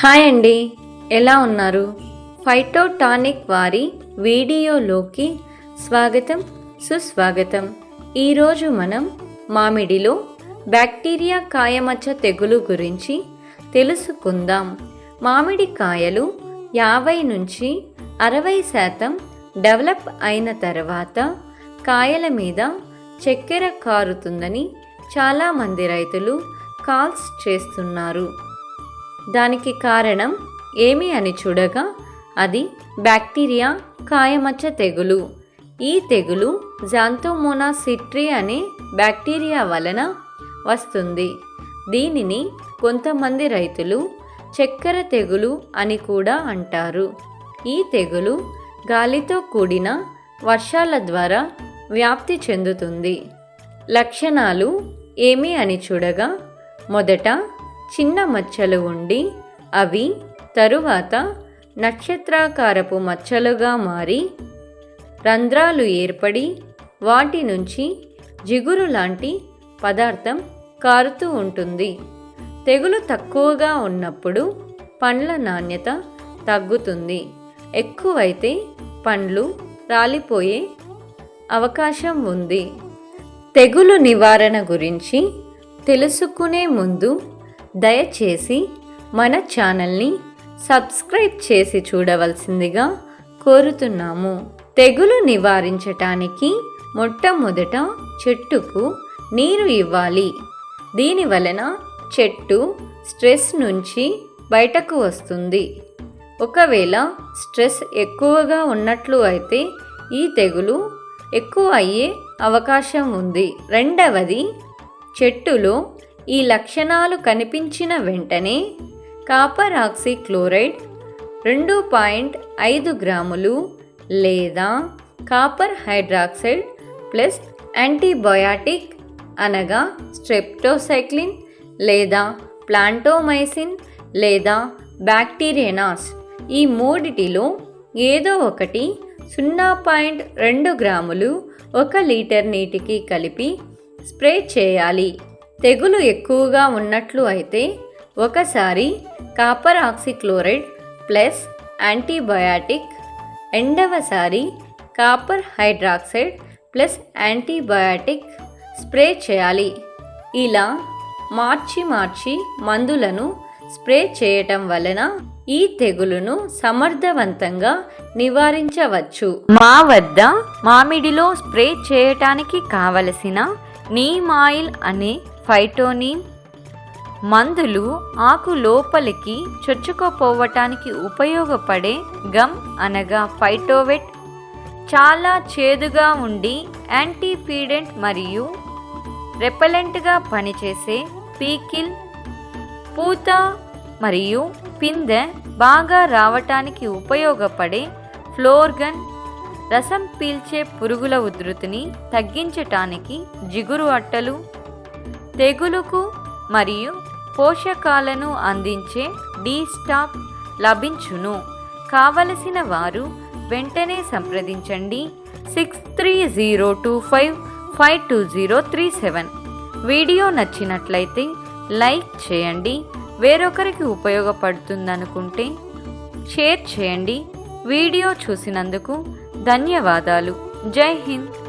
Hi అండి. ఎలా ఉన్నారు? ఫైటోటానిక్ వారి వీడియోలోకి స్వాగతం సుస్వాగతం. ఈరోజు మనం మామిడిలో బ్యాక్టీరియా కాయమచ్చ తెగులు గురించి తెలుసుకుందాం. మామిడి కాయలు యాభై నుంచి అరవై శాతం డెవలప్ అయిన తర్వాత కాయల మీద చక్కెర కారుతుందని చాలామంది రైతులు కాల్స్ చేస్తున్నారు. దానికి కారణం ఏమి అని చూడగా అది బ్యాక్టీరియా కాయమచ్చ తెగులు. ఈ తెగులు జాంతోమోనా సిట్రీ అనే బ్యాక్టీరియా వలన వస్తుంది. దీనిని కొంతమంది రైతులు చక్కెర తెగులు అని కూడా అంటారు. ఈ తెగులు గాలితో కూడిన వర్షాల ద్వారా వ్యాప్తి చెందుతుంది. లక్షణాలు ఏమి అని చూడగా మొదట చిన్న మచ్చలు ఉండి అవి తరువాత నక్షత్రాకారపు మచ్చలుగా మారి రంధ్రాలు ఏర్పడి వాటి నుంచి జిగురు లాంటి పదార్థం కారుతూ ఉంటుంది. తెగులు తక్కువగా ఉన్నప్పుడు పండ్ల నాణ్యత తగ్గుతుంది. ఎక్కువైతే పండ్లు రాలిపోయే అవకాశం ఉంది. తెగులు నివారణ గురించి తెలుసుకునే ముందు దయచేసి మన ఛానల్ని సబ్స్క్రైబ్ చేసి చూడవలసిందిగా కోరుతున్నాము. తెగులు నివారించటానికి మొట్టమొదట చెట్టుకు నీరు ఇవ్వాలి. దీని వలన చెట్టు స్ట్రెస్ నుంచి బయటకు వస్తుంది. ఒకవేళ స్ట్రెస్ ఎక్కువగా ఉన్నట్లు అయితే ఈ తెగులు ఎక్కువ అయ్యే అవకాశం ఉంది. రెండవది చెట్టులో ఈ లక్షణాలు కనిపించిన వెంటనే కాపర్ ఆక్సీ క్లోరైడ్ రెండు పాయింట్ ఐదు గ్రాములు లేదా కాపర్ హైడ్రాక్సైడ్ ప్లస్ యాంటీబయాటిక్ అనగా స్ట్రెప్టోసైక్లిన్ లేదా ప్లాంటోమైసిన్ లేదా బ్యాక్టీరియనాస్. ఈ మూడిటిలో ఏదో ఒకటి సున్నా పాయింట్ రెండు గ్రాములు ఒక లీటర్ నీటికి కలిపి స్ప్రే చేయాలి. తెగులు ఎక్కువగా ఉన్నట్లు అయితే ఒకసారి కాపర్ ఆక్సిక్లోరైడ్ ప్లస్ యాంటీబయాటిక్ రెండవసారి copper hydroxide plus antibiotic spray చేయాలి. ఇలా మార్చి మార్చి మందులను స్ప్రే చేయటం వలన ఈ తెగులును సమర్థవంతంగా నివారించవచ్చు. మా వద్ద మామిడిలో స్ప్రే చేయటానికి కావలసిన నీమ్ ఆయిల్ అనే ఫైటోనీమ్ మందులు ఆకు లోపలికి చొచ్చుకోపోవటానికి ఉపయోగపడే గమ్ అనగా ఫైటోవెట్. చాలా చేదుగా ఉండి యాంటీపీడెంట్ మరియు రెపలెంట్గా పనిచేసే పీకిల్ పూత మరియు పిందె బాగా రావటానికి ఉపయోగపడే ఫ్లోర్గన్ రసం పీల్చే పురుగుల ఉధృతిని తగ్గించటానికి జిగురు అట్టలు తెగులుకు మరియు పోషకాలను అందించే డీ స్టాక్ లభించును. కావలసిన వారు వెంటనే సంప్రదించండి. Six three zero two five five two zero three seven. Video నచ్చినట్లయితే లైక్ చేయండి. వేరొకరికి ఉపయోగపడుతుందనుకుంటే షేర్ చేయండి. వీడియో చూసినందుకు ధన్యవాదాలు. జై హింద్.